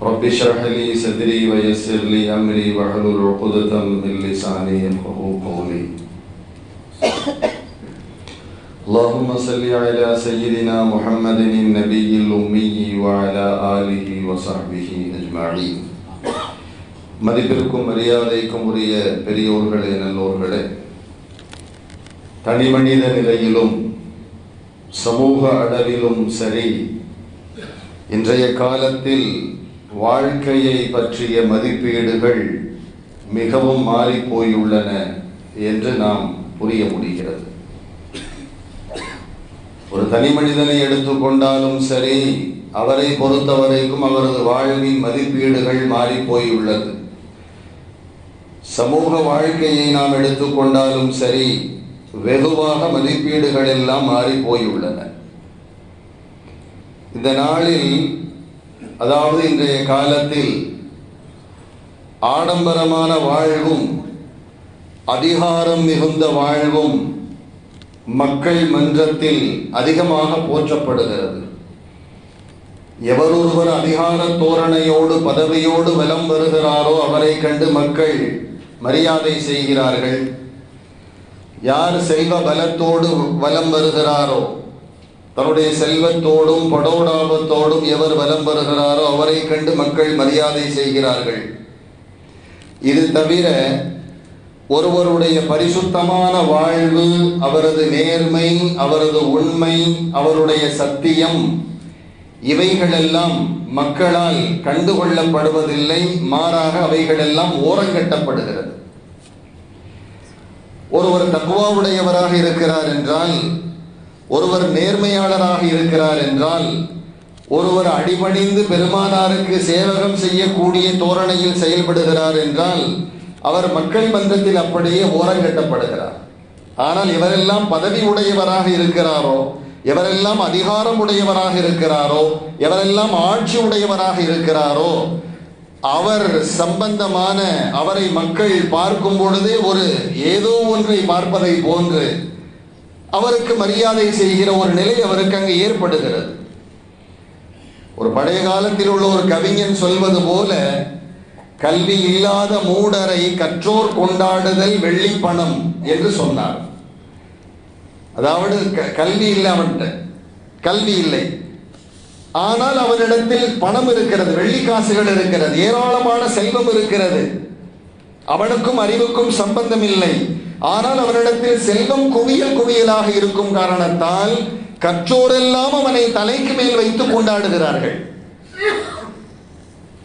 رب اشرح لي صدري ويسر لي أمري واحلل عقدة من لساني يفقهوا قولي اللهم صل على سيدنا محمد النبي الأمي وعلى آله وصحبه أجمعين மதிப்பிற்கும் மரியாதைக்கும் உரிய பெரியோர்களே நல்லோர்களே தனி மனித நிலையிலும் சமூக அளவிலும் சரி இன்றைய காலத்தில் வாழ்க்கையை பற்றிய மதிப்பீடுகள் மிகவும் மாறிப்போயுள்ளன என்று நாம் புரிய முடிகிறது. ஒரு தனி மனிதனை எடுத்துக்கொண்டாலும் சரி அவரை பொறுத்தவரைக்கும் அவரது வாழ்வின் மதிப்பீடுகள் மாறிப்போயுள்ளது. சமூக வாழ்க்கையை நாம் எடுத்துக்கொண்டாலும் சரி வெகுவாக மதிப்பீடுகள் எல்லாம் மாறி போயுள்ளன இந்த நாளில் அதாவது இன்றைய காலத்தில் ஆடம்பரமான வாழ்வும் அதிகாரம் மிகுந்த வாழ்வும் மக்கள் மன்றத்தில் அதிகமாக போற்றப்படுகிறது. எவரொருவர் அதிகார தோரணையோடு பதவியோடு வலம் வருகிறாரோ அவரை கண்டு மக்கள் மரியாதை செய்கிறார்கள். யார் செல்வ பலத்தோடு வலம் வருகிறாரோ தன்னுடைய செல்வத்தோடும் படோடாபத்தோடும் எவர் வலம் வருகிறாரோ அவரை கண்டு மக்கள் மரியாதை செய்கிறார்கள். இது தவிர ஒருவருடைய பரிசுத்தமான வாழ்வு அவரது நேர்மை அவரது உண்மை அவருடைய சத்தியம் இவைகளெல்லாம் மக்களால் கண்டுகொள்ளப்படுவதில்லை மாறாக அவைகளெல்லாம் ஓரங்கட்டப்படுகிறது. ஒருவர் தக்குவாவுடையவராக இருக்கிறார் என்றால் ஒருவர் நேர்மையாளராக இருக்கிறார் என்றால் ஒருவர் அடிபணிந்து பெருமானாருக்கு சேவகம் செய்யக்கூடிய தோரணையில் செயல்படுகிறார் என்றால் அவர் மக்கள் மன்றத்தில் அப்படியே ஓரங்கட்டப்படுகிறார் ஆனால் இவரெல்லாம் பதவி உடையவராக இருக்கிறாரோ எவரெல்லாம் அதிகாரம் உடையவராக இருக்கிறாரோ எவரெல்லாம் ஆட்சி உடையவராக இருக்கிறாரோ அவர் சம்பந்தமான அவரை மக்கள் பார்க்கும் பொழுதே ஒரு ஏதோ ஒன்றை பார்ப்பதை போன்று அவருக்கு மரியாதை செய்கிற ஒரு நிலை அவருக்கு அங்கு ஏற்படுகிறது. ஒரு பழைய காலத்தில் உள்ள ஒரு கவிஞன் சொல்வது போல கல்வி இல்லாத மூடரை கற்றோர் கொண்டாடுதல் வெள்ளி பணம் என்று சொன்னார். அதாவது கல்வி இல்லை அவன்கிட்ட கல்வி இல்லை. ஆனால் அவனிடத்தில் பணம் இருக்கிறது வெள்ளி காசுகள் இருக்கிறது ஏராளமான செல்வம் இருக்கிறது. அவனுக்கும் அறிவுக்கும் சம்பந்தம் இல்லை ஆனால் அவனிடத்தில் செல்வம் குவியல் குவியலாக இருக்கும் காரணத்தால் கற்றோரெல்லாம் அவனை தலைக்கு மேல் வைத்து கொண்டாடுகிறார்கள்.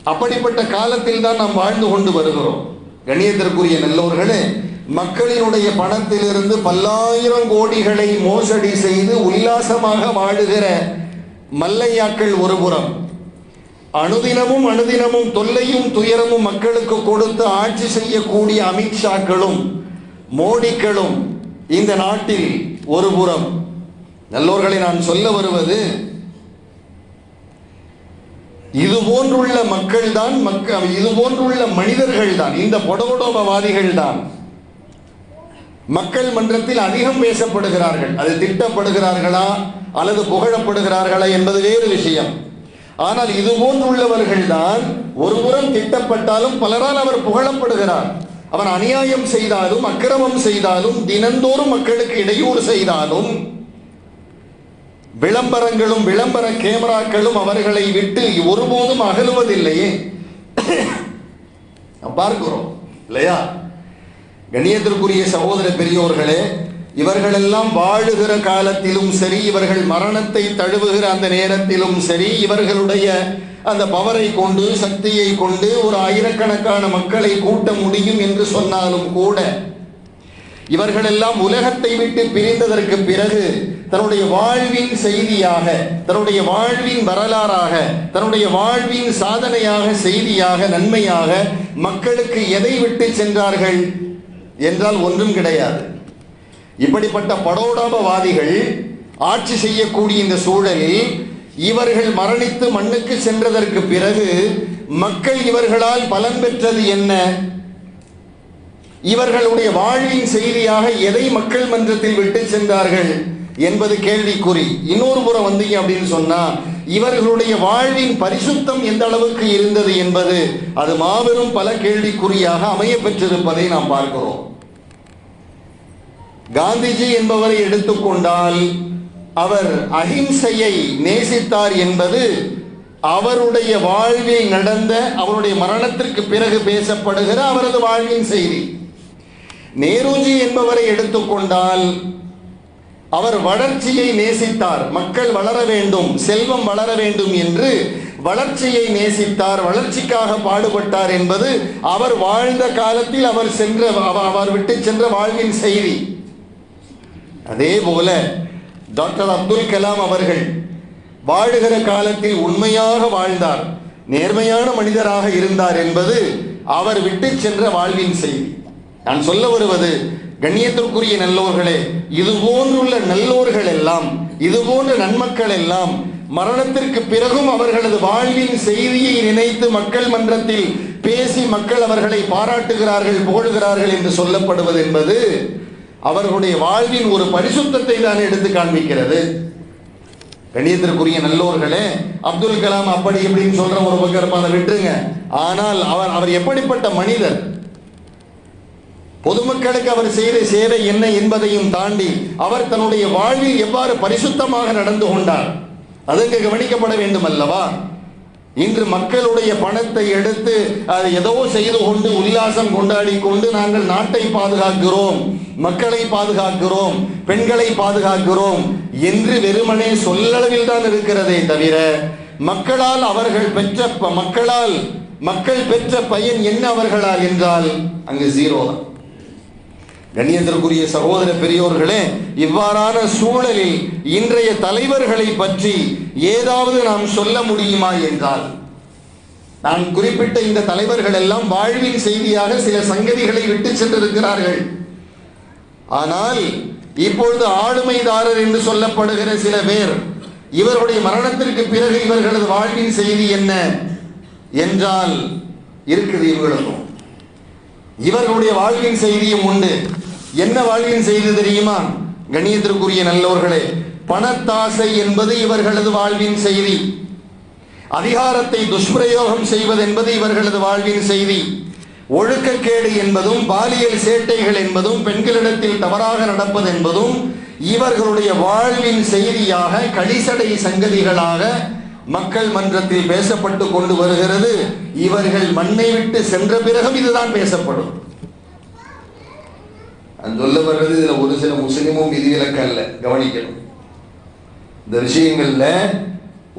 அப்படிப்பட்ட காலத்தில் தான் நாம் வாழ்ந்து கொண்டு வருகிறோம். கணியத்திற்குரிய நல்லோர்களே மக்களினுடைய பணத்திலிருந்து பல்லாயிரம் கோடிகளை மோசடி செய்து உல்லாசமாக வாழுகிற மல்லையாக்கள் ஒருபுறம் அனுதினமும் அனுதினமும் தொல்லையும் துயரமும் மக்களுக்கு கொடுத்து ஆட்சி செய்யக்கூடிய அமித்ஷாக்களும் மோடிக்களும் இந்த நாட்டில் ஒரு புறம். நல்லோர்களை நான் சொல்ல வருவது இது போன்றுள்ள மக்கள் தான் மக்கள் இது போன்றுள்ள மனிதர்கள் தான் இந்த பொடபொடோபவாதிகள் தான். மக்கள் மன்றத்தில் அதிகம் பேசப்படுகிறார்கள். அது திட்டப்படுகிறார்களா அல்லது புகழப்படுகிறார்களா என்பது வேறு விஷயம். ஆனால் இது போன்றுள்ளவர்கள் தான் ஒருபுறம் திட்டப்பட்டாலும் பலரால் அவர் புகழப்படுகிறார். அவர் அநியாயம் செய்தாலும் அக்கிரமம் செய்தாலும் தினந்தோறும் மக்களுக்கு இடையூறு செய்தாலும் விளம்பரங்களும் விளம்பர கேமராக்களும் அவர்களை விட்டு ஒருபோதும் அகலுவதில்லையே. பார்க்கிறோம் இல்லையா? கண்ணியத்திற்குரிய சகோதர பெரியோர்களே இவர்களெல்லாம் வாழுகிற காலத்திலும் சரி இவர்கள் மரணத்தை தழுவுகிற அந்த நேரத்திலும் சரி இவர்களுடைய அந்த பவரை கொண்டு சக்தியை கொண்டு ஒரு ஆயிரக்கணக்கான மக்களை கூட்ட முடியும் என்று சொன்னாலும் கூட இவர்களெல்லாம் உலகத்தை விட்டு பிரிந்ததற்கு பிறகு தன்னுடைய வாழ்வின் செய்தியாக தன்னுடைய வாழ்வின் வரலாறாக தன்னுடைய வாழ்வின் சாதனையாக செய்தியாக நன்மையாக மக்களுக்கு எதை விட்டு சென்றார்கள் என்றால் ஒன்றும் கிடையாது. இப்படிப்பட்ட படோடாபவாதிகள் ஆட்சி செய்யக்கூடிய இந்த சூழலில் இவர்கள் மரணித்து மண்ணுக்கு சென்றதற்கு பிறகு மக்கள் இவர்களால் பலன் பெற்றது என்ன? இவர்களுடைய வாழ்வின் செய்தியாக எதை மக்கள் மன்றத்தில் விட்டு சென்றார்கள் என்பது கேள்விக்குறி. இன்னொரு புறம் வந்தீங்க அப்படின்னு சொன்னா இவர்களுடைய வாழ்வின் பரிசுத்தம் எந்த அளவுக்கு இருந்தது என்பது அது மாபெரும் பல கேள்விக்குறியாக அமைய பெற்றிருப்பதை நாம் பார்க்கிறோம். காந்திஜி என்பவரை எடுத்துக்கொண்டால் அவர் அஹிம்சையை நேசித்தார் என்பது அவருடைய வாழ்வில் நடந்த அவருடைய மரணத்திற்கு பிறகு பேசப்படுகிற அவரது வாழ்வின் செய்தி. நேருஜி என்பவரை எடுத்துக்கொண்டால் அவர் வளர்ச்சியை நேசித்தார். மக்கள் வளர வேண்டும் செல்வம் வளர வேண்டும் என்று வளர்ச்சியை நேசித்தார் வளர்ச்சிக்காக பாடுபட்டார் என்பது அவர் வாழ்ந்த காலத்தில் அவர் சென்ற அவர் விட்டு சென்ற வாழ்வின் செய்தி. அதே போல டாக்டர் அப்துல் கலாம் அவர்கள் வாழுகிற காலத்தில் உண்மையாக வாழ்ந்தார் நேர்மையான மனிதராக இருந்தார் என்பது அவர் விட்டு சென்ற வாழ்வின் செய்தி. நான் சொல்ல வருவது கண்ணியத்திற்குரிய நல்லோர்களே இது போன்றுள்ள நல்லோர்கள் எல்லாம் இது போன்ற நன்மக்கள் எல்லாம் மரணத்திற்கு பிறகும் அவர்களது வாழ்வின் செய்தியை நினைத்து மக்கள் மன்றத்தில் பேசி மக்கள் அவர்களை பாராட்டுகிறார்கள் புகழுகிறார்கள் என்று சொல்லப்படுவது என்பது அவர்களுடைய வாழ்வின் ஒரு பரிசுத்தத்தை தான் எடுத்து காண்பிக்கிறது. கணியத்திற்குரிய நல்லோர்களே அப்துல் கலாம் அப்படி இப்படின்னு சொல்ற ஒரு பக்கம் அதை விட்டுருங்க. ஆனால் அவர் அவர் எப்படிப்பட்ட மனிதர்? பொதுமக்களுக்கு அவர் செய்த சேவை என்ன என்பதையும் தாண்டி அவர் தன்னுடைய வாழ்வில் எவ்வாறு பரிசுத்தமாக நடந்து கொண்டார்? அதற்கு கவனிக்கப்பட வேண்டும் அல்லவா இன்று மக்களுடைய பணத்தை எடுத்து அதை ஏதோ செய்து கொண்டு உல்லாசம் கொண்டாடி கொண்டு நாங்கள் நாட்டை பாதுகாக்கிறோம் மக்களை பாதுகாக்கிறோம் பெண்களை பாதுகாக்கிறோம் என்று வெறுமனே சொல்லளவில் தான் இருக்கிறதே தவிர மக்களால் அவர்கள் பெற்ற ப- மக்களால் மக்கள் பெற்ற பயன் என்ன அவர்களால் என்றால் அங்கு ஜீரோ தான். கண்ணியத்திற்குரிய சகோதர பெரியோர்களே இவ்வாறான சூழலில் இன்றைய தலைவர்களை பற்றி ஏதாவது நாம் சொல்ல முடியுமா என்றால் நான் குறிப்பிட்ட இந்த தலைவர்கள் எல்லாம் வாழ்வின் செய்தியாக சில சங்கதிகளை விட்டு சென்றிருக்கிறார்கள். ஆனால் இப்பொழுது ஆளுமைதாரர் என்று சொல்லப்படுகிற சில பேர் இவருடைய மரணத்திற்கு பிறகு இவர்களது வாழ்வின் செய்தி என்ன என்றால் இருக்குது இவர்களுக்கும். இவர்களுடைய வாழ்வின் செய்தியும் உண்டு. என்ன வாழ்வின் செய்தி தெரியுமா? கணியத்திற்குரிய நல்லோர்களே பணத்தாசை என்பது இவர்களது வாழ்வின் செய்தி. அதிகாரத்தை துஷ்பிரயோகம் செய்வது என்பது இவர்களது வாழ்வின் செய்தி. ஒழுக்கக்கேடு என்பதும் பாலியல் சேட்டைகள் என்பதும் பெண்களிடத்தில் தவறாக நடப்பது என்பதும் இவர்களுடைய வாழ்வின் செய்தியாக களிசடை சங்கதிகளாக மக்கள் மன்றத்தில் பேசப்பட்டு கொண்டு வருகிறது. இவர்கள் மண்ணை விட்டு சென்ற பிறகும் இதுதான் பேசப்படும். நான் சொல்ல வர்றது இதுல ஒரு சில முஸ்லிமும் விதிவிலக்கு அல்ல கவனிக்கணும். இந்த விஷயங்கள்ல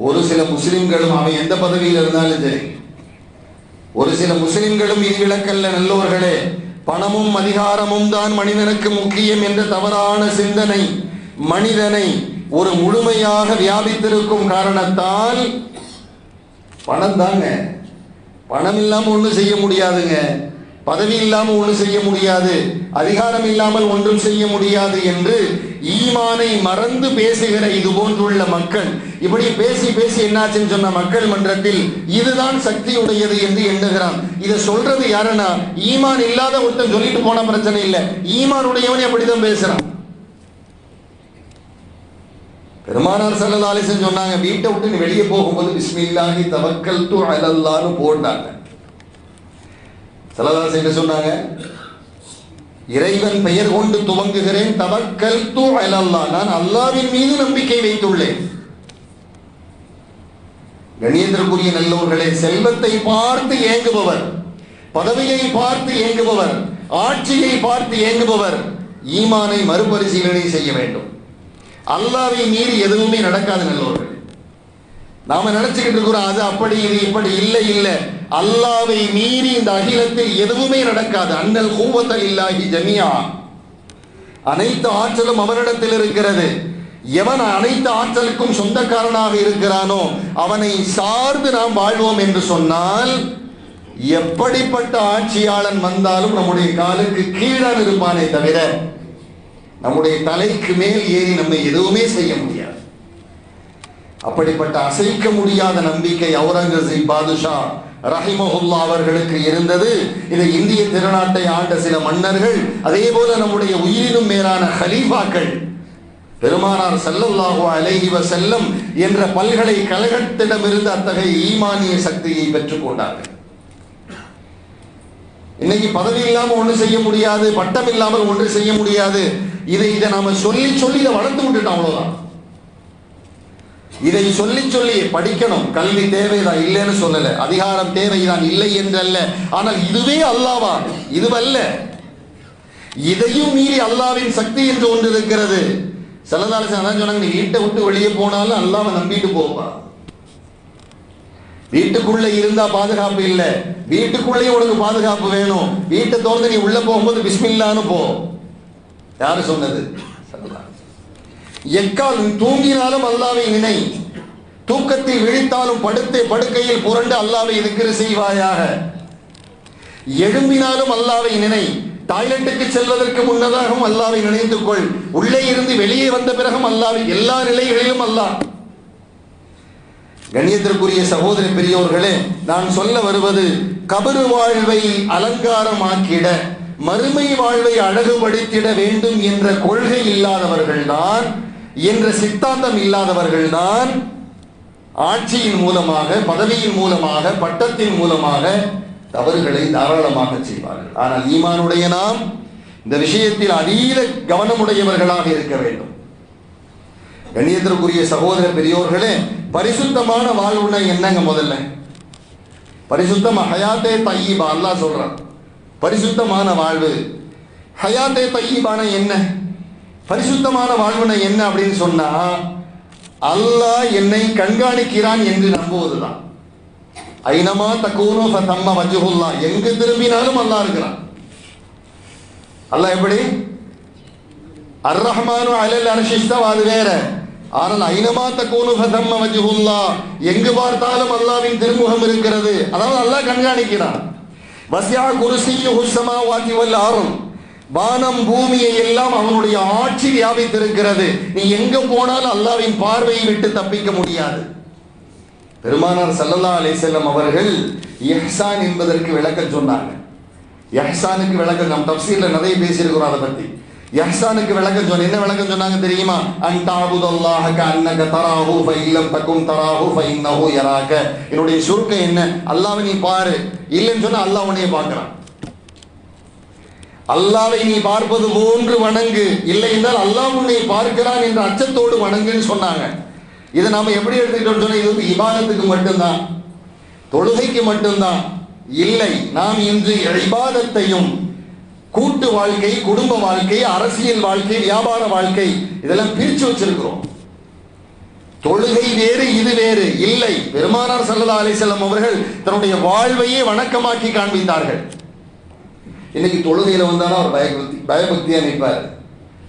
ஒரு சில முஸ்லிம்களும் அவன் எந்த பதவியில் இருந்தாலும் சரி ஒரு சில முஸ்லிம்களும் விதிவிலக்கல்ல நல்லோர்களே. பணமும் அதிகாரமும் தான் மனிதனுக்கு முக்கியம் என்ற தவறான சிந்தனை மனிதனை ஒரு முழுமையாக வியாபித்திருக்கும் காரணத்தால் பணம் தாங்க. பணம் இல்லாம ஒண்ணும் செய்ய முடியாதுங்க. பதவி இல்லாமல் ஒன்றும் செய்ய முடியாது அதிகாரம் இல்லாமல் ஒன்றும் செய்ய முடியாது என்று ஈமானை மறந்து பேசுகிற இது போன்றுள்ள மக்கள் இப்படி பேசி பேசி என்னாச்சுன்னு சொன்ன மக்கள் மன்றத்தில் இதுதான் சக்தி உடையது என்று எண்ணுகிறான். இதை சொல்றது யாருன்னா ஈமான் இல்லாத ஒருத்தன் சொல்லிட்டு போன பிரச்சனை இல்லை. ஈமான் உடையவன் அப்படிதான் பேசுறான். பெருமானார் சல்லல்லாஹு சொன்னாங்க வீட்டை விட்டு நீ வெளியே போகும்போது பிஸ்மில்லாஹி தவக்கல்து அலல்லான்னு போட்டாங்க. சல்லல்லாஹு அலைஹி சொன்னாங்க? இறைவன் பெயர் கொண்டு துவங்குகிறேன் தவக்கல்து அலல்லாஹ். நான் அல்லாவின் மீது நம்பிக்கை வைத்துள்ளேன். கணியந்திரக்குரிய நல்லவர்களே செல்வத்தை பார்த்து ஏங்குபவர் பதவியை பார்த்து ஏங்குபவர் ஆட்சியை பார்த்து ஏங்குபவர் ஈமானை மறுபரிசீலனை செய்ய வேண்டும். அல்லாவை மீறி எதுவுமே நடக்காது நல்லவர்கள். நாம நினைச்சுக்கிட்டு இருக்கிறோம் அது அப்படி இது இப்படி இல்லை இல்லை. அல்லாவை மீறி இந்த அகிலத்தில் எதுவுமே நடக்காது. அண்ணல் கூவத்தல் இல்லாஹி ஜமியா. அனைத்து ஆற்றலும் அவனிடத்தில் இருக்கிறது. எவன் அனைத்து ஆற்றலுக்கும் சொந்தக்காரனாக இருக்கிறானோ அவனை சார்ந்து நாம் வாழ்வோம் என்று சொன்னால் எப்படிப்பட்ட ஆட்சியாளன் வந்தாலும் நம்முடைய காலுக்கு கீழான் இருப்பானே தவிர நம்முடைய தலைக்கு மேல் ஏறி நம்மை எதுவுமே செய்ய முடியாது. அப்படிப்பட்ட அசைக்க முடியாத நம்பிக்கை அவுரங்கசீப் பாதுஷா ரஹிமஹுல்லா அவர்களுக்கு இருந்தது. இந்த இந்திய திருநாட்டை ஆண்ட சில மன்னர்கள் அதே போல நம்முடைய உயிரினும் மேலான ஹலீஃபாக்கள். பெருமானார் ஸல்லல்லாஹு அலைஹி செல்லம் என்ற பல்கலைக்கழகத்திடமிருந்து அத்தகைய ஈமானிய சக்தியை பெற்றுக்கொண்டார்கள் இன்னைக்கு பதவி இல்லாமல் ஒன்று செய்ய முடியாது பட்டம் இல்லாமல் ஒன்று செய்ய முடியாது. இதை இதை நாம சொல்லி சொல்லி இதை வளர்த்து விட்டுட்டோம் அவ்வளவுதான். இதை சொல்லி சொல்லி படிக்கணும். கல்வி தேவைதான் இல்லைன்னு சொல்லல. அதிகாரம் தேவைதான் இல்லை என்றல்ல. ஆனால் இதுவே அல்லாவா? இதுவல்ல. இதையும் மீறி அல்லாவின் சக்தி என்று ஒன்று இருக்கிறது சிலதால அதான் சொன்னாங்க நீ வீட்டை விட்டு வெளியே போனாலும் அல்லாவை நம்பிட்டு போப்பா. வீட்டுக்குள்ள இருந்தா பாதுகாப்பு இல்ல. வீட்டுக்குள்ளேயும் உனக்கு பாதுகாப்பு வேணும். வீட்டை தோர்ந்து நீ உள்ள போகும்போது பிஸ்மில்லான்னு போ. யாரு சொன்னது? எக்கால் தூங்கினாலும் அல்லாவை நினை. தூக்கத்தை விழித்தாலும் படுத்தே படுக்கையில் புரண்டு அல்லாவை திக்ரு செய்வாயாக. எழும்பினாலும் அல்லாவை நினை. டாய்லெட்டுக்கு செல்வதற்கு முன்னதாகவும் அல்லாவை நினைத்துக் கொள் உள்ளே இருந்து வெளியே வந்த பிறகும் அல்லாவை எல்லா நிலைகளிலும் அல்லாஹ். கண்ணியத்திற்குரிய சகோதர பெரியோர்களே நான் சொல்ல வருவது கபரு வாழ்வை அலங்காரமாக்கிட மறுமை வாழ்வை அழகுபடுத்திட வேண்டும் என்ற கொள்கை இல்லாதவர்கள்தான் என்ற சித்தாந்தம் இல்லாதவர்கள்தான் ஆட்சியின் மூலமாக பதவியின் மூலமாக பட்டத்தின் மூலமாக தவறுகளை தாராளமாக செய்வார்கள். ஆனால் ஈமானுடைய நாம் இந்த விஷயத்தில் அதீத கவனமுடையவர்களாக இருக்க வேண்டும். கண்ணியத்திற்குரிய சகோதர பெரியோர்களே பரிசுத்தமான வாழ்வுனா என்னங்க முதல்ல. பரிசுத்தம்? ஹயாத்தே தையீபா அல்லா சொல்றான். பரிசுத்தமான வாழ்வு. ஹயாத்தே தையீபான என்ன? பரிசுத்தமான வாழ்வுனா என்ன அப்படின்னு சொன்னா அல்லாஹ் என்னை கண்காணிக்கிறான் என்று நம்புவதுதான். ஐனமா தக்கூனோ தம்ம வஜுகுல்லா எங்கு திரும்பினாலும் அல்லா இருக்கிறான். அல்லாஹ் எப்படி? அர் ரஹ்மானு அலல் அர்ஷிஸ்தவ் அது வேற. ஆனால் ஐனமா தக்கூனு ஃபதம்ம வஜுகுல்லா எங்கு பார்த்தாலும் அல்லாவின் திருமுகம் இருக்கிறது. அதாவது அல்லாஹ் கண்காணிக்கிறான். வஸ்யா குர்சியுஹு ஸமாவாதி வல் ஆறும் வானம் பூமியை எல்லாம் அவனுடைய ஆட்சி வியாபித்திருக்கிறது. நீ எங்க போனாலும் அல்லாஹ்வின் பார்வையை விட்டு தப்பிக்க முடியாது. பெருமானார் சல்லல்லா அலைஹி அவர்கள் எஹ்சான் என்பதற்கு விளக்கம் சொன்னாங்க. எஹ்சானுக்கு விளக்கம் நம் தஃசீர்ல நிறைய பேசியிருக்கிறோம் அதை பத்தி. எஹ்சானுக்கு விளக்கம் சொன்ன என்ன விளக்கம் சொன்னாங்க தெரியுமா? அன் தஅபுதல்லாஹ அன்னக தராஹு ஃபை இல்லம் தக்கும் தராஹு ஃப இன்னஹு யராக. என்னுடைய சுருக்கம் என்ன? அல்லாஹ்வை நீ பாரு. இல்லைன்னு சொன்னா அல்லாஹ் உன்னைய பார்க்கறான். அல்லாவை நீ பார்ப்பது போன்று வணங்கு. இல்லை என்றால் அல்லாஹ் உன்னை பார்க்கிறான் என்ற அச்சத்தோடு வணங்குன்னு சொன்னாங்க. இதை நாம எப்படி எடுத்துக்கிட்டோம்னு சொன்னா இது வந்து இபாதத்துக்கு மட்டும்தான். தொழுகைக்கு மட்டும்தான். இல்லை நாம் இன்று இபாதத்தையும் கூட்டு வாழ்க்கை குடும்ப வாழ்க்கை அரசியல் வாழ்க்கை வியாபார வாழ்க்கை இதெல்லாம் பிரிச்சு வச்சிருக்கிறோம். தொழுகை வேறு இது வேறு. இல்லை பெருமானார் சல்லதா அலிசல்லம் அவர்கள் தன்னுடைய வாழ்வையே வணக்கமாக்கி காண்பித்தார்கள். இன்னைக்கு தொழுகையில வந்தாலும் அவர் பயபக்தி பயபக்தியா நிற்பார்.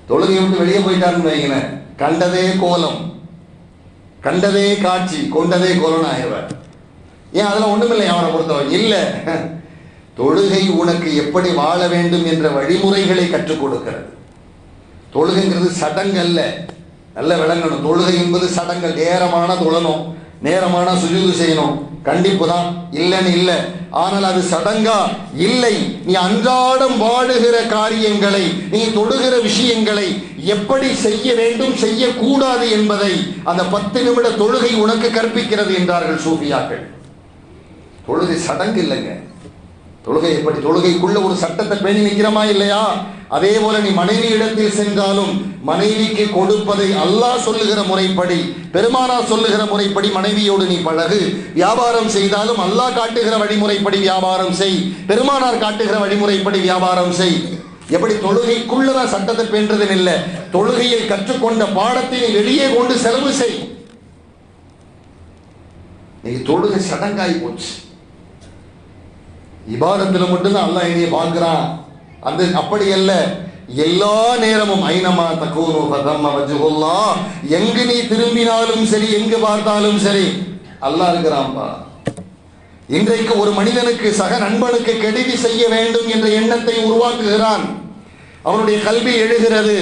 தொழுகையை விட்டு வெளியே போயிட்டாருன்னு வைங்களேன். கண்டதே கோலம். கண்டதே காட்சி கொண்டதே கோலம் ஆயிடுவார். ஏன் அதெல்லாம் ஒண்ணுமில்லை அவனை பொறுத்தவரை? இல்லை. தொழுகை உனக்கு எப்படி வாழ வேண்டும் என்ற வழிமுறைகளை கற்றுக் கொடுக்கிறது. தொழுகைங்கிறது சடங்கல்ல. நல்ல விளங்கணும். தொழுகை என்பது சடங்கள் நேரமான தொழணும். நேரமான சுஜூது செய்யணும். கண்டிப்பு தான் இல்லைன்னு இல்லை. ஆனால் அது சடங்கா? இல்லை. நீ அன்றாடம் வாழுகிற காரியங்களை நீ தொடுகிற விஷயங்களை எப்படி செய்ய வேண்டும் செய்யக்கூடாது என்பதை அந்த பத்து நிமிட தொழுகை உனக்கு கற்பிக்கிறது என்றார்கள் சூஃபியாக்கள். தொழுகை சடங்கு இல்லைங்க. தொழுகை எப்படி? தொழுகைக்குள்ள ஒரு சட்டத்தை பேணி நிற்கிறமா இல்லையா? அதே போல நீ மனைவி இடத்தில் சென்றாலும் மனைவிக்கு கொடுப்பதை அல்லாஹ் சொல்லுகிற முறைப்படி பெருமானா சொல்லுகிற முறைப்படி மனைவியோடு நீ பழகு. வியாபாரம் செய்தாலும் அல்லாஹ் காட்டுகிற வழிமுறைப்படி வியாபாரம் செய். பெருமானார் காட்டுகிற வழிமுறைப்படி வியாபாரம் செய். எப்படி தொழுகைக்குள்ளதான் சட்டத்தை பேன்றதுன்னு இல்லை தொழுகையை கற்றுக்கொண்ட பாடத்தை நீ வெளியே கொண்டு செலவு செய். நீ தொழுகை சடங்காய் போச்சு. இபாதத்தில் மட்டும்தான் அல்லாஹ் என்னைய பார்க்கிறான். அந்த அப்படி அல்ல எல்லா நேரமும் ஐனமா தக்கூனு ஃபதம்ம வஜ்ஹுல்லா. எங்கு நீ திரும்பினாலும் சரி எங்கு பார்த்தாலும் சரி அல்லா இருக்கிறான்பா. இன்றைக்கு ஒரு மனிதனுக்கு சக நண்பனுக்கு கெடுதி செய்ய வேண்டும் என்ற எண்ணத்தை உருவாக்குகிறான். அவனுடைய கல்வி எழுகிறது.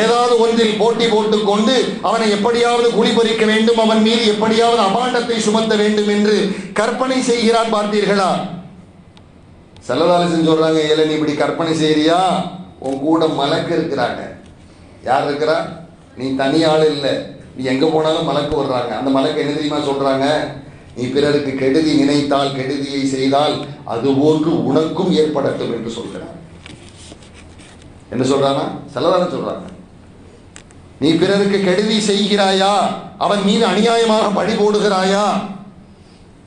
ஏதாவது ஒன்றில் போட்டி போட்டுக்கொண்டு அவனை எப்படியாவது குளிபறிக்க வேண்டும் அவன் மீது எப்படியாவது அபாண்டத்தை சுமத்த வேண்டும் என்று கற்பனை செய்கிறான் பார்த்தீர்களா? செல்லதாலிசன் சொல்றாங்க ஏழை நீ இப்படி கற்பனை செய்யறியா உன் கூட மலக்கு இருக்கிறாங்க. யார் இருக்கிறா? நீ தனி ஆள் இல்லை. நீ எங்க போனாலும் மலக்கு வர்றாங்க. அந்த மலக்கு என்ன தெரியுமா சொல்றாங்க? நீ பிறருக்கு கெடுதி நினைத்தால் கெடுதியை செய்தால் அதுபோன்று உனக்கும் ஏற்படட்டும் என்று சொல்கிறார் என்ன சொல்றானா? செல்லதான சொல்றாங்க. நீ பிறருக்கு கெடுதி செய்கிறாயா? அவன் மீது அநியாயமாக பழி போடுகிறாயா?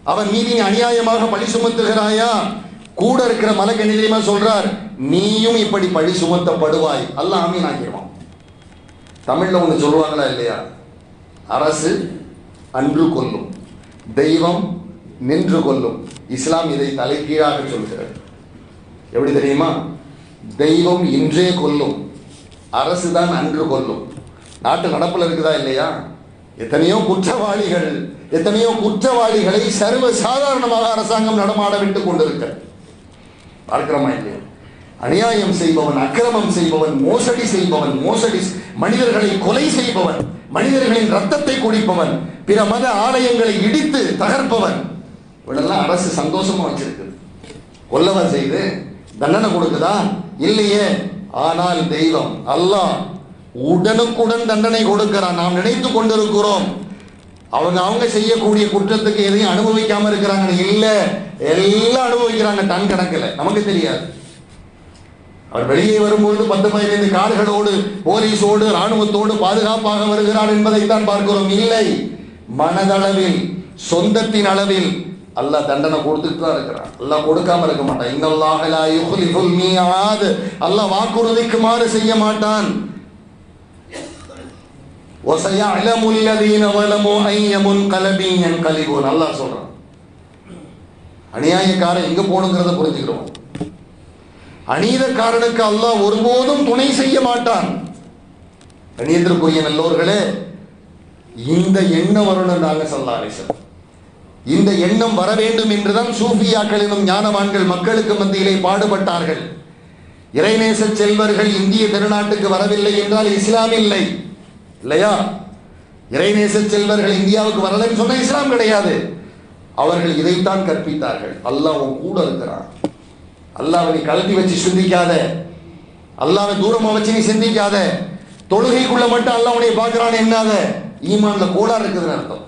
அவன் மீது அநியாயமாக பழி சுமத்துகிறாயா? கூட இருக்கிற மலக்கு என்ன சொல்றார்? நீயும் இப்படி பழி சுமத்தப்படுவாய். அல்ல ஆமீன் ஆக்கிடுவான். தமிழ்ல ஒன்று சொல்லுவாங்களா இல்லையா? அரசு அன்று கொல்லும் தெய்வம் நின்று கொல்லும். இஸ்லாம் இதை தலைகீழாக சொல்கிறது எப்படி தெரியுமா? தெய்வம் இன்றே கொல்லும் அரசு தான் அன்று கொல்லும். நாட்டு நடப்பில் இருக்குதா இல்லையா? எத்தனையோ குற்றவாளிகள் எத்தனையோ குற்றவாளிகளை சர்வ சாதாரணமாக அரசாங்கம் நடமாட விட்டு கொண்டிருக்கிறது. பார்க்கிறோமா இல்லையா? அநியாயம் செய்பவன் அக்கிரமம் செய்பவன் மோசடி செய்பவன் மோசடி மனிதர்களை கொலை செய்பவன் மனிதர்களின் ரத்தத்தை குடிப்பவன் பிற மத ஆலயங்களை இடித்து தகர்ப்பவன். இவெல்லாம் அரசு சந்தோஷமா வச்சிருக்கு கொல்லவன் செய்து தண்டனை கொடுக்குதா? இல்லையே. ஆனால் தெய்வம் அல்லாஹ் உடனுக்குடன் தண்டனை கொடுக்கிறான். நாம் நினைத்து கொண்டிருக்கிறோம். அவங்க அவங்க செய்யக்கூடிய குற்றத்துக்கு எதையும் அனுபவிக்காம இருக்கிறாங்க இல்லை. எல்லாம் அனுபவிக்கிறாங்க டன் கணக்கில். நமக்கு தெரியாது. அவர் வெளியே வரும்பொழுது பத்து பதினைந்து காடுகளோடு போலீஸோடு ராணுவத்தோடு பாதுகாப்பாக வருகிறார் என்பதைத்தான் பார்க்கிறோம். இல்லை. மனதளவில் சொந்தத்தின் அளவில் அல்லாஹ் தண்டனை கொடுத்துட்டு தான் இருக்கிறான். அல்லாஹ் கொடுக்காம இருக்க மாட்டான். இன்னல்லாஹலா யுஹ்லிஃபுல் மியாத். அல்லாஹ் வாக்குறுதிக்குமாறு செய்ய மாட்டான். வசயஅலமுல் லதீன வலமு ஐயமுன் கலபியன் கலிபோன் அல்லாஹ் சொல்றான். அநியாயக்காரன் எங்க போகணுங்கிறத புரிஞ்சுக்கிறோம். அநீதக்காரனுக்கு அல்லாஹ் ஒருபோதும் துணை செய்ய மாட்டான். கணியத்திற்குரிய நல்லோர்களே இந்த எண்ணம் வரணும் நாங்கள் சல்லாலேசன் இந்த எண்ணம் வர வேண்டும் என்றுதான் சூஃபியாக்களிலும் ஞானவான்கள் மக்களுக்கு மத்தியிலே பாடுபட்டார்கள். இறைநேச செல்வர்கள் இந்திய திருநாட்டுக்கு வரவில்லை என்றால் இஸ்லாம் இல்லை. இல்லையா? இறைநேச செல்வர்கள் இந்தியாவுக்கு வரலன்னு சொன்ன இஸ்லாம் கிடையாது. அவர்கள் இதைத்தான் கற்பித்தார்கள். அல்லாஹ் உன் கூட இருக்கிறான். அல்லாஹ் நீ கழட்டி வச்சு சிந்திக்காத. அல்லாவை தூரமா வச்சு நீ சிந்திக்காத. தொழுகைக்குள்ள மட்டும் அல்லாஹ் உனைய பார்க்கிறான் என்னாத? ஈமான்ல கோளாறு இருக்குதுன்னு அர்த்தம்.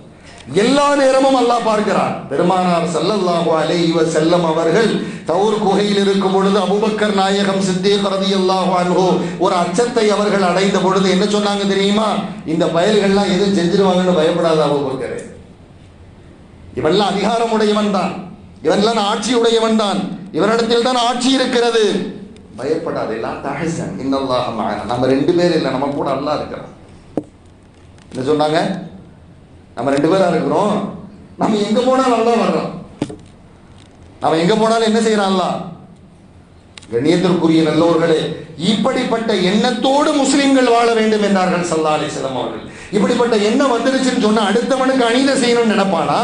எல்லா நேரமும் அல்லாஹ் பார்க்கிறான். பெருமானார் ஸல்லல்லாஹு அலைஹி வஸல்லம் அவர்கள் தவுர் குகையில் இருக்கும் பொழுது அபுபக்கர் நாயகம் சித்தீக் ரதியல்லாஹு அன்ஹு ஒரு அச்சத்தை அவர்கள் அடைந்த பொழுது என்ன சொன்னாங்க தெரியுமா? இந்த பயல்கள்லாம் எதுவும் செஞ்சிருவாங்கன்னு பயப்படாத அபுபக்கர். இவெல்லாம் அதிகாரம் உடையவன் தான். இவன்லாம் ஆட்சி உடையவன் தான். இவனிடத்தில் தான் ஆட்சி இருக்கிறது. பயப்படாது எல்லாம் தஹசன் இன்னல்லாஹ நம்ம ரெண்டு பேர் இல்லை. நம்ம கூட அல்லா இருக்கிறான். என்ன சொன்னாங்க? நம்ம ரெண்டு பேரா இருக்கிறோம். நம்ம எங்க போனாலும் அல்லா வர்றோம் நம்ம எங்க போனாலும் என்ன செய்யறான் அல்லாஹ்? கண்ணியத்திற்குரிய நல்லோர்களே இப்படிப்பட்ட எண்ணத்தோடு முஸ்லிம்கள் வாழ வேண்டும் என்றார்கள் சல்லா அலிஸ்லாம் அவர்கள். இப்படிப்பட்ட எண்ணம் வந்துருச்சுன்னு சொன்னா அடுத்தவனுக்கு அநீத செய்யணும்னு நினைப்பானா?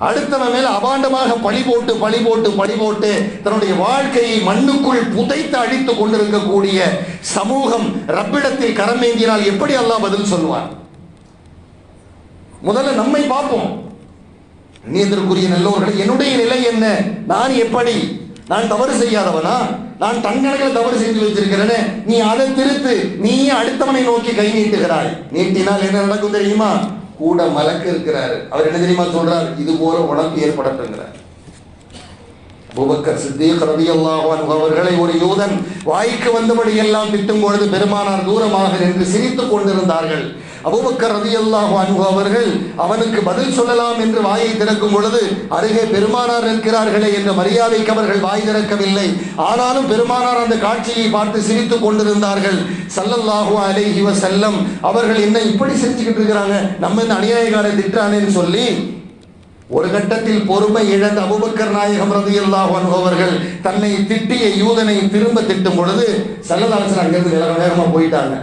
அடுத்தவன் மேல அபாண்டமாக பழி போட்டு பழி போட்டு பழி போட்டு தன்னுடைய வாழ்க்கையை மண்ணுக்குள் புதைத்து அழித்துக் கொண்டிருக்கக்கூடிய சமூகம் ரப்பிடத்தில் கரமேந்தினால் எப்படி அல்லாஹ் பதில் சொல்லுவான்? முதல்ல நம்மை பார்ப்போம். நீந்திற்குரிய நல்லவர்கள் என்னுடைய நிலை என்ன? நான் எப்படி? நான் தவறு செய்யாதவனா? நான் தன்கணக்கில் தவறு செஞ்சு வச்சிருக்கிறேன்னு நீ அதை திருத்து நீ அடுத்தவனை நோக்கி கை நீட்டுகிறாய். நீட்டினால் என்ன நடக்கும் தெரியுமா? கூட மலக்கு இருக்கிறாரு. அவர் என்ன தெரியுமா சொல்றார்? இது போல உனக்கு ஏற்படட்டுங்கிறார். அபூபக்கர் சித்தீக் அவர்களை ஒரு யூதன் வாய்க்கு வந்தபடி எல்லாம் திட்டும் பொழுது பெருமானார் தூரமாக நின்று சிரித்துக் கொண்டிருந்தார்கள். அபுபக்கர் ரவி அல்லாஹ் அவர்கள் அவனுக்கு பதில் சொல்லலாம் என்று வாயை திறக்கும் பொழுது அருகே பெருமானார் நிற்கிறார்களே என்ற மரியாதைக்கு அவர்கள் வாய் திறக்கவில்லை. ஆனாலும் பெருமானார் அந்த காட்சியை பார்த்து சிரித்துக் கொண்டிருந்தார்கள். சல்லல்லாஹு அலைஹி செல்லம் அவர்கள் என்ன இப்படி செஞ்சுக்கிட்டு இருக்கிறாங்க? நம்ம இந்த அநியாயக்காரன் திட்டானேன்னு சொல்லி ஒரு கட்டத்தில் பொறுமை இழந்த அபுபக்கர் நாயகம் ரதி அல்லாஹ் அவர்கள் தன்னை திட்டிய யூதனை திரும்ப திட்டும் பொழுது சல்லதாசன் அங்கிருந்து வேக வேகமா போயிட்டாங்க.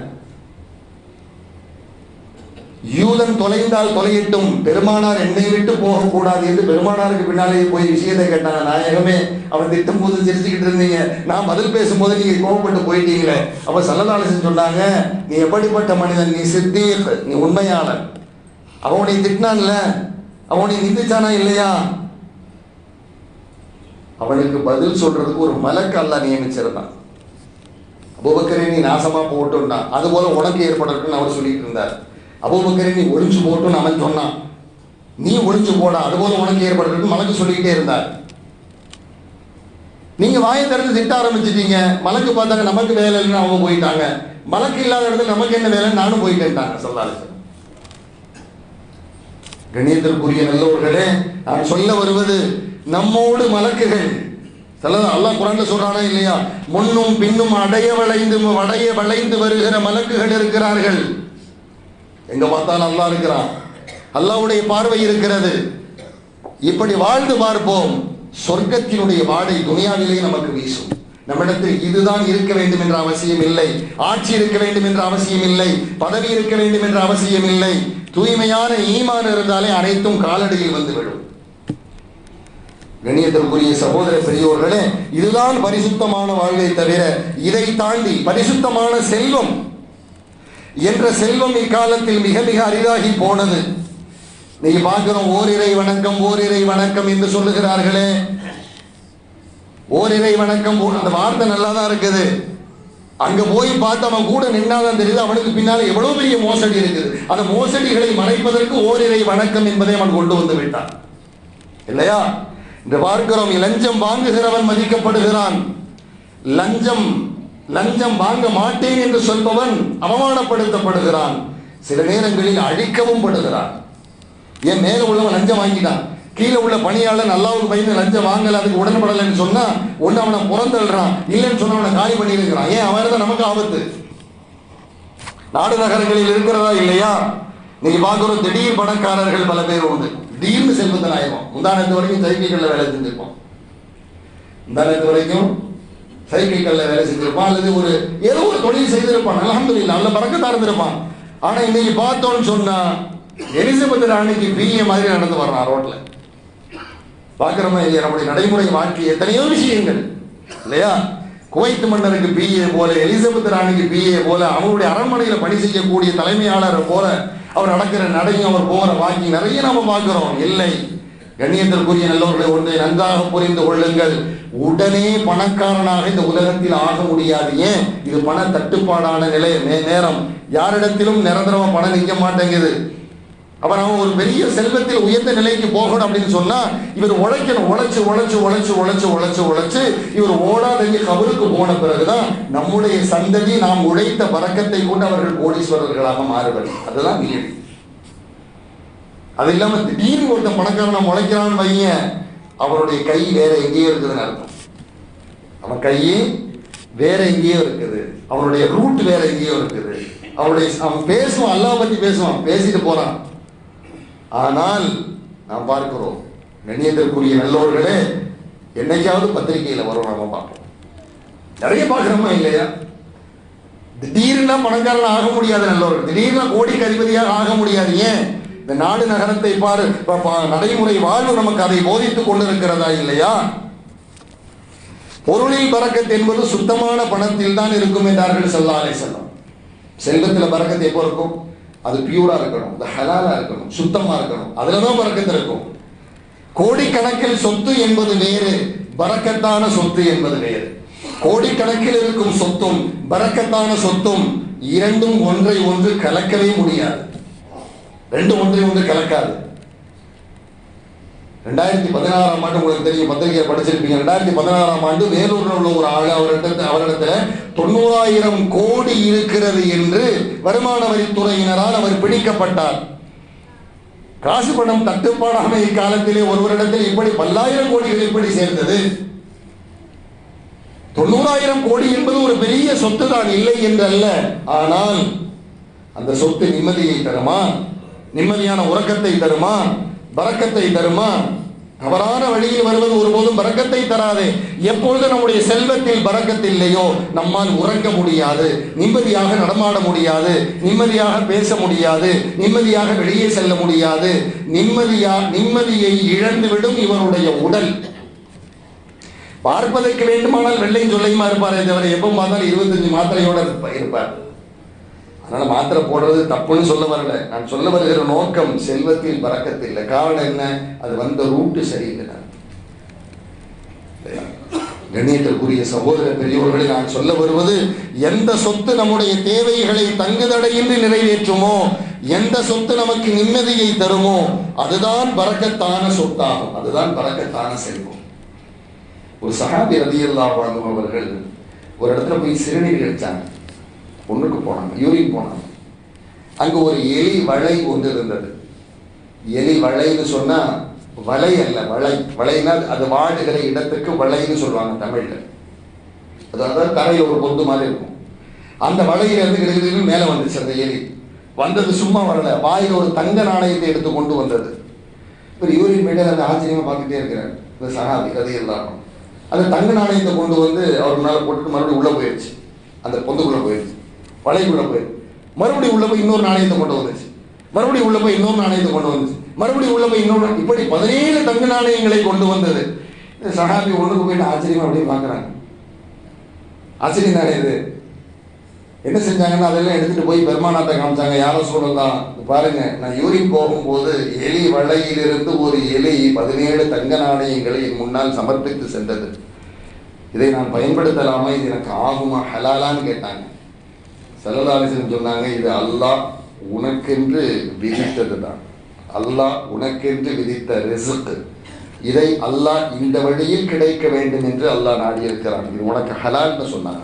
யூதன் தொலைந்தால் தொலையிட்டும் பெருமானார் என்னை விட்டு போகக்கூடாது என்று பெருமானாருக்கு பின்னாலே போய் விஷயத்தை கேட்டாங்க. நாயகமே அவன் திட்டும் போது சிரிச்சுக்கிட்டு இருந்தீங்க. நான் பதில் பேசும்போது நீங்க கோவப்பட்டு போயிட்டீங்களே. அப்ப சல்லதாலசன் சொன்னாங்க நீ எப்படிப்பட்ட மனிதன்? நீ சித்தி நீ உண்மையாளன். அவனை திட்டினான்ல அவனை நிந்திச்சானா இல்லையா? அவனுக்கு பதில் சொல்றதுக்கு ஒரு மலக்கு அல்லா நியமிச்சிருந்தான் அபூபக்கரை நீ நாசமா போட்டுன்னா அது போல உனக்கு ஏற்படணும்னு அவர் சொல்லிட்டு இருந்தார். அபூபக்கரை நீ ஒழிஞ்சு போட்டுன்னு அவன் சொன்னான். நீ ஒழிஞ்சு போடா. அது உனக்கு ஏற்படட்டும் மலக்கு சொல்லிக்கிட்டே இருந்தார். நீங்க வாயை திறந்து திட்ட ஆரம்பிச்சிட்டீங்க. மலக்கு பார்த்தாங்க நமக்கு வேலை இல்லைன்னு அவங்க போயிட்டாங்க. மலக்கு இல்லாத இடத்துல நமக்கு என்ன வேலை? நானும் போயிட்டேன்ட்டாங்க சொல்லாது கணியத்திற்குரிய நல்லவர்களே நான் சொல்ல வருவது நம்மோடு மலக்குகள். சிலது அல்லாஹ் குரான்ல சொல்றானா இல்லையா? முன்னும் பின்னும் அடைய வளைந்து அடைய வளைந்து வருகிற மலக்குகள் இருக்கிறார்கள். எங்க பார்த்தாலும் அல்லாஹ் இருக்கிறான். அல்லாஹ்வுடைய பார்வை இருக்கிறது. இப்படி வாழ்ந்து பார்ப்போம் சொர்க்கத்தினுடைய வாடை துனியாவிலே நமக்கு வீசும். நம்மிடத்தில் இதுதான் இருக்க வேண்டும் என்ற அவசியம் இல்லை. ஆட்சி இருக்க வேண்டும் என்ற அவசியம் இல்லை. பதவி இருக்க வேண்டும் என்ற அவசியம் இல்லை. தூய்மையான ஈமான் இருந்தாலே அனைத்தும் காலடியில் வந்து கணியத்திற்குரிய கண்ணியத்திற்குரிய சகோதர பெரியோர்களே இதுதான் பரிசுத்தமான வாழ்வை தவிர இதை தாண்டி பரிசுத்தமான செல்வம் என்ற செல்வம் இக்காலத்தில் மிக மிக அரிதாகி போனது. நீங்க பார்க்கிறோம் ஓரிரை வணக்கம் ஓரிரை வணக்கம் என்று சொல்லுகிறார்களே. ஓரிரை வணக்கம் அந்த வார்த்தை நல்லா தான் இருக்குது. அங்க போய் பார்த்து அவன் கூட நின்னாதான் தெரியுது. அவனுக்கு பின்னால எவ்வளவு பெரிய மோசடி இருக்குது. அந்த மோசடிகளை மறைப்பதற்கு ஓரிரை வணக்கம் என்பதை அவன் கொண்டு வந்து விட்டான். இல்லையா? இன்று பார்க்கிறோம் லஞ்சம் வாங்குகிறவன் மதிக்கப்படுகிறான். லஞ்சம் லஞ்சம் வாங்க மாட்டேன் என்று சொல்பவன் அவமானப்படுத்தப்படுகிறான். சில நேரங்களில் அழிக்கவும் படுகிறான். ஏன் மேல உள்ளவன் லஞ்சம் வாங்கிட்டான். கீழே உள்ள பணியாளர் அல்லாவுக்கு பயந்து லஞ்சம் வாங்கல அதுக்கு உடன்படலைன்னு சொன்னா ஒண்ணு அவனை புறந்தள்ளுறான். இல்லைன்னு சொன்ன அவனை காலி பண்ணியிருக்கிறான். ஏன்? அவன் தான் நமக்கு ஆபத்து. நாடு நகரங்களில் இருக்கிறதா இல்லையா? நீங்க பார்க்கிறோம் திடீர் பணக்காரர்கள் பல பேர் உண்டு. திடீர்னு செல்வந்தன் ஆயிரும் முந்தானத்து வரைக்கும் சைக்கிள்களில் வேலை செஞ்சிருப்போம் முந்தானத்து வரைக்கும் சைக்கிள்களில் வேலை செஞ்சிருப்பான் அல்லது ஒரு ஏதோ ஒரு தொழில் செய்திருப்பான். அலமதுல்லா நல்ல பறக்க இருந்திருப்பான் ஆனா இன்னைக்கு பார்த்தோம்னு சொன்னா எலிசபெத் ராணிக்கு பிஏ மாதிரி நடந்து வர்றான் ரோட்ல. பார்க்கிறோமா இல்லையா நம்முடைய நடைமுறை வாழ்க்கை எத்தனையோ விஷயங்கள். இல்லையா? குவைத் மன்னருக்கு பிஏ போல எலிசபெத் ராணிக்கு பிஏ போல அவங்களுடைய அரண்மனையில பணி செய்யக்கூடிய தலைமையாளரை போல அவர் நடக்கிற நடையும் அவர் போகிற வாக்கி நிறைய நம்ம பார்க்கிறோம். இல்லை. கண்ணியத்திற்குரிய நல்லவர்களை ஒன்றை நன்றாக புரிந்து கொள்ளுங்கள். உடனே பணக்காரனாக இந்த உலகத்தில் ஆக முடியாது. ஏன்? இது பண தட்டுப்பாடான நிலை நேரம். யாரிடத்திலும் நிரந்தரமா பணம் நிற்க மாட்டேங்குது. அவர் அவன் ஒரு பெரிய செல்வத்தில் உயர்ந்த நிலைக்கு போகணும் அப்படின்னு சொன்னா இவர் உழைக்கணும். உழைச்சு உழைச்சு உழைச்சு உழைச்சு உழைச்சு உழைச்சு இவர் ஓடாதங்கி கபருக்கு போன பிறகுதான் நம்முடைய சந்ததி நாம் உழைத்த பறக்கத்தை கொண்டு அவர்கள் கோடீஸ்வரர்களாக மாறுவது அதுதான் நீதி அது இல்லாமல் திடீர்னு ஒருத்தன் பணக்காரன் முளைக்கிறான்னு வையன் அவருடைய கை வேற எங்கேயோ இருக்குதுன்னு அர்த்தம். அவன் கையே வேற எங்கேயோ இருக்குது. அவனுடைய ரூட் வேற எங்கேயோ இருக்குது. அவனுடைய அவன் பேசுவான் அல்லாஹ் பற்றி பேசுவான் பேசிட்டு போறான். ஆனால் நாம் பார்க்கிறோம் கண்ணியத்திற்குரிய நல்லோர்களே என்னைக்காவது பத்திரிகையில் வரும் நாம பார்ப்போம். நிறைய பார்க்குறோமா இல்லையா? திடீர்னா பணக்காரன் ஆக முடியாது நல்லவர்கள் திடீர்னா கோடிக்கு அதிபதியாக ஆக முடியாது. ஏன்? இந்த நாடு நகரத்தை பாரு. நடைமுறை வாழ்வு நமக்கு அதை போதித்துக் கொண்டிருக்கிறதா இல்லையா? பொருளில் பறக்கத்து என்பது சுத்தமான பணத்தில் தான் இருக்கும் என்றார்கள் ஸல்லல்லாஹு அலைஹி செல்லம் செல்வத்தில் பறக்கத்து எப்போ இருக்கும்? அது பியூரா இருக்கணும். அது ஹலாலா இருக்கணும். சுத்தமா இருக்கணும். அதுல தான் பறக்கத்து இருக்கும். கோடிக்கணக்கில் சொத்து என்பது வேறு. பறக்கத்தான சொத்து என்பது வேறு. கோடிக்கணக்கில் இருக்கும் சொத்தும் பறக்கத்தான சொத்தும் இரண்டும் ஒன்றை ஒன்று கலக்கவே முடியாது. ரெண்டும் ஒன்றையும் ஒன்று கலக்காது. ரெண்டாயிரத்தி பதினாறாம் ஆண்டு உங்களுக்கு தெரியும் பத்திரிகையை படிச்சிருப்பீங்க. ரெண்டாயிரத்தி பதினாறாம் ஆண்டு வேலூரில் உள்ள ஒரு ஆள் அவரிடத்தில் அவரிடத்தில் தொண்ணூறாயிரம் கோடி இருக்கிறது என்று வருமான வரித்துறையினரால் அவர் பிடிக்கப்பட்டார். காசு பணம் தட்டுப்பாடான இக்காலத்திலே ஒருவரிடத்தில் இப்படி பல்லாயிரம் கோடிகள் இப்படி சேர்ந்தது. தொண்ணூறாயிரம் கோடி என்பது ஒரு பெரிய சொத்து தான் இல்லை என்றல்ல. ஆனால் அந்த சொத்து நிம்மதியை தருமா? நிம்மதியான உறக்கத்தை தருமா பறக்கத்தை தருமா தவறான வழியில் வருவது ஒருபோதும் பறக்கத்தை தராது. எப்பொழுது நம்முடைய செல்வத்தில் பறக்கத்து இல்லையோ நம்மால் உறங்க முடியாது நிம்மதியாக நடமாட முடியாது நிம்மதியாக பேச முடியாது நிம்மதியாக வெளியே செல்ல முடியாது. நிம்மதியா நிம்மதியை இழந்துவிடும் இவருடைய உடல். பார்ப்பதற்கு வேண்டுமானால் வெள்ளையும் சொல்லையுமா இருப்பாரே தவிர எப்போ பார்த்தாலும் இருபத்தஞ்சு மாத்திரையோட இருப்ப- இருப்பார். அதனால மாத்திரை போடுறது தப்புன்னு சொல்ல வரல. நான் சொல்ல வருகிற நோக்கம் செல்வத்தில் பறக்கத்து இல்லை. காரணம் என்ன? அது வந்த ரூட்டு சரியில்லை. இல்லையா? கண்ணியத்திற்குரிய சகோதர பெரியவர்களை நான் சொல்ல வருவது எந்த சொத்து நம்முடைய தேவைகளை தங்குதடையின்றி நிறைவேற்றுமோ எந்த சொத்து நமக்கு நிம்மதியை தருமோ அதுதான் பறக்கத்தான சொத்தாகும். அதுதான் பறக்கத்தான செல்வம். ஒரு சகாபி ரதியல்லா வாழ்ந்தவர்கள் ஒரு இடத்துல போய் சிறுநீர் கழிச்சாங்க ஒன்றுக்கு போனாங்க யூரின் போனாங்க. அங்கே ஒரு எலி வளை ஒன்று இருந்தது எலி வளைன்னு சொன்னால் வலை அல்ல வளை வளைனால் அது வாடுகிற இடத்துக்கு வளைன்னு சொல்லுவாங்க தமிழில். அதாவது தரையில் ஒரு பொந்து மாதிரி இருக்கும். அந்த வலையில இருந்து மேலே வந்துச்சு அந்த எலி. வந்தது சும்மா வரல. வாயில் ஒரு தங்க நாணயத்தை எடுத்து கொண்டு வந்தது. இப்போ யூரின் மேடல் அந்த ஆச்சரியமாக பார்த்துட்டே இருக்கிறார். இந்த சகாபி அது எல்லாரும் அந்த தங்க நாணயத்தை கொண்டு வந்து அவர் மேலே போட்டுட்டு மறுபடியும் உள்ளே போயிடுச்சு அந்த பொந்துக்குள்ளே போயிடுச்சு வலைக்குள்ள போயிடுச்சு மறுபடியும் உள்ள போய் இன்னொரு நாணயத்தை கொண்டு வந்துச்சு. மறுபடியும் உள்ள போய் இன்னொரு நாணயத்தை கொண்டு வந்துச்சு. மறுபடியும் உள்ள போய் இன்னொரு இப்படி பதினேழு தங்க நாணயங்களை கொண்டு வந்தது. இந்த சகாபி ஒண்ணுக்கு போயிட்டு ஆச்சரியமா அப்படியே பார்க்குறாங்க. ஆச்சரியம் தானே இது? என்ன செஞ்சாங்கன்னா அதெல்லாம் எடுத்துட்டு போய் பெருமானாத்தை காமிச்சாங்க. யாரோ சொல்லலாம் பாருங்க நான் யூரின் போகும்போது எலி வலையிலிருந்து ஒரு எலி பதினேழு தங்க நாணயங்களை என் முன்னால் சமர்ப்பித்து சென்றது. இதை நான் பயன்படுத்தலாமா? இது எனக்கு ஆகுமா? ஹலாலான்னு கேட்டாங்க. செல்லதாலிசன் சொன்னாங்க இது அல்லாஹ் உனக்கென்று விதித்தது தான் அல்லாஹ் உனக்கென்று விதித்த ரிசுக்கு இதை அல்லாஹ் இந்த வழியில் கிடைக்க வேண்டும் என்று அல்லாஹ் நாடியிருக்கிறான். இது உனக்கு ஹலால்னு சொன்னாங்க.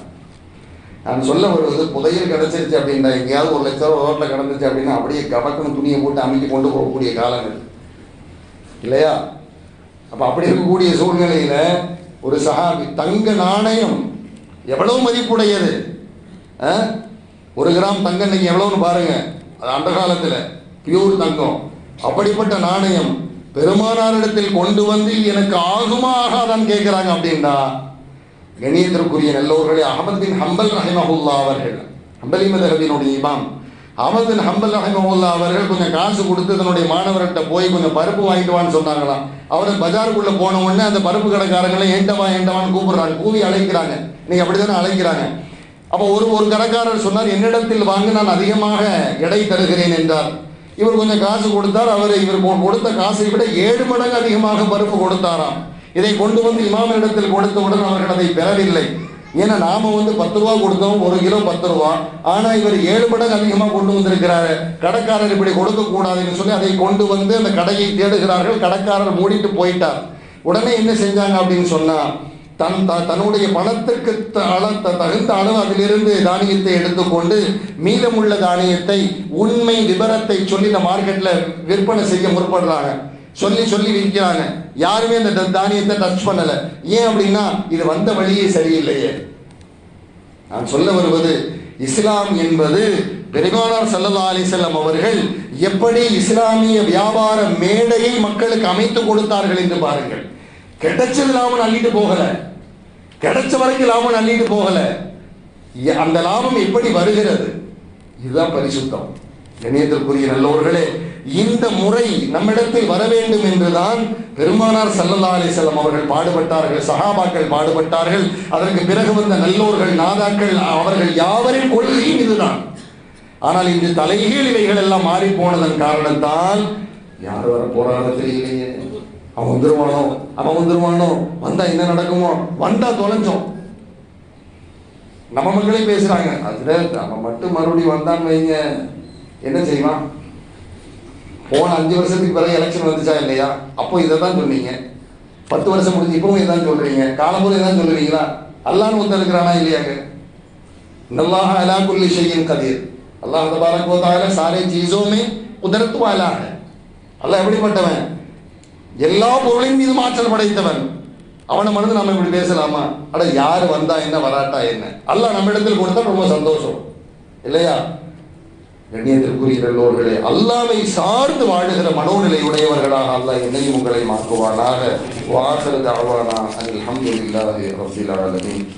நான் சொல்ல வருவது புதையல் கிடைச்சிருச்சு அப்படின்னா எங்கேயாவது ஒரு லட்சம் ரூபா ரோட்டில் கிடந்துச்சு அப்படின்னா அப்படியே கபக்குன்னு துணியை போட்டு அமைக்கி கொண்டு போகக்கூடிய காலங்கள் இல்லையா? அப்போ அப்படி இருக்கக்கூடிய சூழ்நிலையில் ஒரு சஹாபி தங்க நாணயம் எவ்வளவு மதிப்புடையது? ஆ? ஒரு கிராம் தங்கம் இன்னைக்கு எவ்வளவுன்னு பாருங்க. அது அந்த காலத்தில் பியூர் தங்கம். அப்படிப்பட்ட நாணயம் பெருமானாரிடத்தில் கொண்டு வந்து எனக்கு ஆகுமா ஆகாதான்னு கேட்குறாங்க அப்படின்னா கணியத்திற்குரிய நல்லவர்களே அகமது பின் ஹம்பல் ரஹிமஹுல்லா அவர்கள் ஹம்பலி மதகபினுடைய இமாம். அகமது பின் ஹம்பல் ரஹிமஹுல்லா அவர்கள் கொஞ்சம் காசு கொடுத்து தன்னுடைய மாணவர்கிட்ட போய் கொஞ்சம் பருப்பு வாங்கிட்டு வான்னு சொன்னாங்களாம். அவர் பஜாருக்குள்ளே போன உடனே அந்த பருப்பு கடைக்காரங்களை ஏண்டவா ஏண்டவான்னு கூப்பிடுறாங்க. கூவி அழைக்கிறாங்க. இன்னைக்கு அப்படித்தானே அழைக்கிறாங்க. அப்போ ஒரு ஒரு கடைக்காரர் சொன்னார் என்னிடத்தில் வாங்க நான் அதிகமாக எடை தருகிறேன் என்றார். இவர் கொஞ்சம் காசு கொடுத்தார் அவர் இவர் கொடுத்த காசை விட ஏழு மடங்கு அதிகமாக பருப்பு கொடுத்தாராம். இதை கொண்டு வந்து இமாமினிடத்தில் கொடுத்தவுடன் அவர்கள் அதை பெறவில்லை. ஏன்னா நாம வந்து பத்து ரூபா கொடுத்தோம் ஒரு கிலோ பத்து ரூபா. ஆனா இவர் ஏழு மடங்கு அதிகமா கொண்டு வந்திருக்கிறாரு. கடைக்காரர் இப்படி கொடுக்க கூடாதுன்னு சொல்லி அதை கொண்டு வந்து அந்த கடையை தேடுகிறார்கள். கடைக்காரர் மூடிட்டு போயிட்டார். உடனே என்ன செஞ்சாங்க அப்படின்னு சொன்னா தன் த- தன்னுடைய பணத்திற்கு த- அள- த- தகுந்த அளவு அதிலிருந்து தானியத்தை எடுத்துக்கொண்டு மீதமுள்ள தானியத்தை உண்மை விபரத்தை சொல்லி இந்த மார்க்கெட்ல விற்பனை செய்ய முற்படுறாங்க. சொல்லி சொல்லி விற்கிறாங்க. யாருமே அந்த தானியத்தை டச் பண்ணல. ஏன் அப்படின்னா இது வந்த வழியே சரியில்லையே. நான் சொல்ல வருவது இஸ்லாம் என்பது பெருமானார் சல்லா அலைஹி அவர்கள் எப்படி இஸ்லாமிய வியாபார மேடையை மக்களுக்கு அமைத்து கொடுத்தார்கள் என்று பாருங்கள். கிடைச்சது லாபம் அள்ளிட்டு போகலை. கிடைச்ச வரைக்கும் லாபம் அள்ளிட்டு போகல. அந்த லாபம் எப்படி வருகிறது? இதுதான் பரிசுத்தம். இணையத்திற்குரிய நல்லவர்களே இந்த முறை நம்மிடத்தில் வர வேண்டும் என்றுதான் பெருமானார் சல்லல்லா அலைஹி அவர்கள் பாடுபட்டார்கள் சஹாபாக்கள் பாடுபட்டார்கள். அதற்கு பிறகு வந்த நல்லோர்கள் நாதாக்கள் அவர்கள் யாவரின் கொள்கையும் இதுதான். ஆனால் இன்று தலைகீழ் இவைகள் எல்லாம் மாறி போனதன் காரணத்தால் யார் வர போறாரோ தெரியலையே. அவன் வந்துருவானோ? அவன் வந்துருவானோ? வந்தா என்ன நடக்குமோ? வந்தா தொலைஞ்சோம். நம்ம மக்களே பேசுறாங்க. அதுல அவன் மட்டும் மறுபடியும் வந்தான்னு வைங்க. என்ன செய்வான்? போன அஞ்சு வருஷத்துக்கு பிறகு எலெக்ஷன் வந்துச்சா இல்லையா? அப்போ இதை தான் சொன்னீங்க. பத்து வருஷம் முடிஞ்சு இப்பவும் இதான் சொல்றீங்க. காலம்பூர் இதான் சொல்றீங்களா? அல்லான்னு ஒருத்தர் இருக்கிறானா இல்லையாங்க? நல்லாக அலா குல்லி செய்யும் கதிர். அல்லாஹ் தபாரக் சாரே சீசோமே குதிரத்து அலாக அல்லாஹ் எப்படிப்பட்டவன்? எல்லா பொருளின் மீது ஆற்றல் படைத்தவன். அவனை மனது நம்ம இப்படி பேசலாமா? அட யார் வந்தா என்ன வராட்டா என்ன? அல்ல நம்ம இடத்தில் கொடுத்தா ரொம்ப சந்தோஷம். இல்லையா? கண்ணியத்திற்குரிய நல்லோர்களே அல்லாவை சார்ந்து வாழுகிற மனோநிலை உடையவர்களாக அல்ல என்னையும் உங்களை மாற்றுவானாக. வாசல் தாவானா அல்ஹம்துலில்லாஹி ரப்பில் ஆலமீன்.